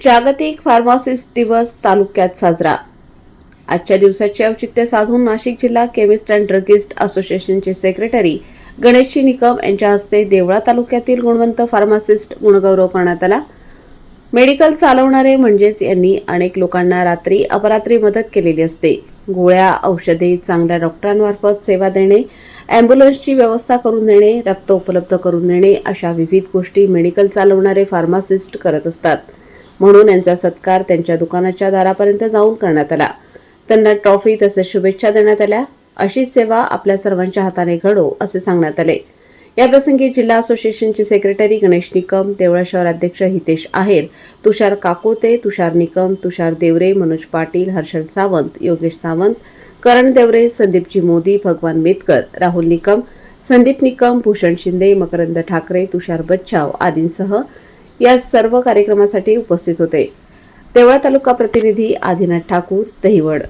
जागतिक फार्मासिस्ट दिवस तालुक्यात साजरा. आजच्या दिवसाचे औचित्य साधून नाशिक जिल्हा केमिस्ट अँड ड्रगिस्ट असोसिएशनचे सेक्रेटरी गणेशजी निकम यांच्या हस्ते देवळा तालुक्यातील गुणवंत फार्मासिस्ट गुणगौरव करण्यात आला. मेडिकल चालवणारे म्हणजेच यांनी अनेक लोकांना रात्री अपरात्री मदत केलेली असते. गोळ्या औषधे चांगल्या डॉक्टरांमार्फत सेवा देणे ॲम्ब्युलन्सची व्यवस्था करून देणे रक्त उपलब्ध करून देणे अशा विविध गोष्टी मेडिकल चालवणारे फार्मासिस्ट करत असतात. म्हणून यांचा सत्कार त्यांच्या दुकानाच्या दारापर्यंत जाऊन करण्यात आला. त्यांना ट्रॉफी तसेच शुभेच्छा देण्यात आल्या. अशीच सेवा आपल्या सर्वांच्या हाताने घडो असे सांगण्यात आले. याप्रसंगी जिल्हा असोसिएशनचे सेक्रेटरी गणेश निकम देवळा शहर अध्यक्ष हितेश आहेर तुषार काकोते तुषार निकम तुषार देवरे मनोज पाटील हर्षल सावंत योगेश सावंत करण देवरे संदीपजी मोदी भगवान मेतकर राहुल निकम संदीप निकम भूषण शिंदे मकरंद ठाकरे तुषार बच्छाव आदींसह या सर्व कार्यक्रमासाठी उपस्थित होते. देवळा तालुका प्रतिनिधी आदिनाथ ठाकूर दहिवड.